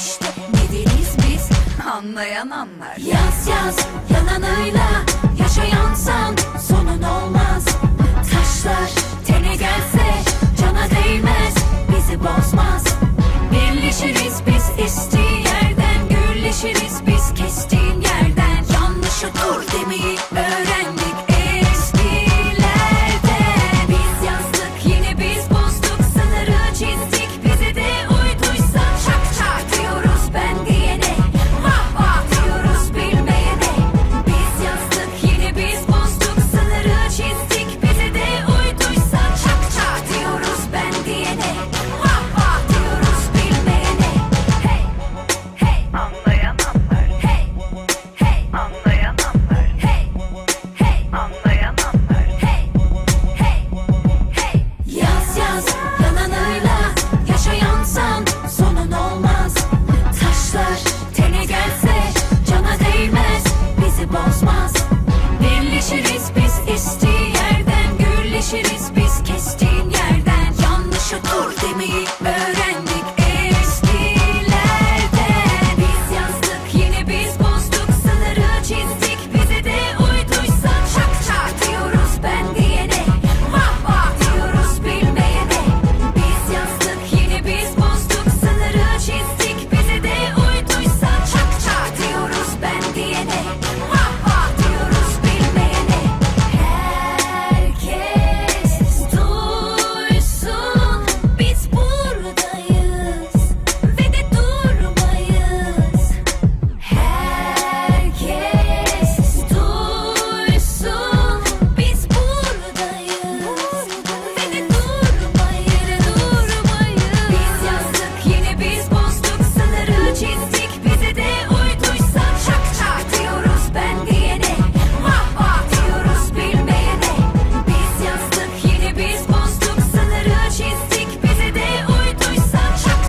İşte ne deriz biz. Anlayan anlar. Yaz yaz yalan ayla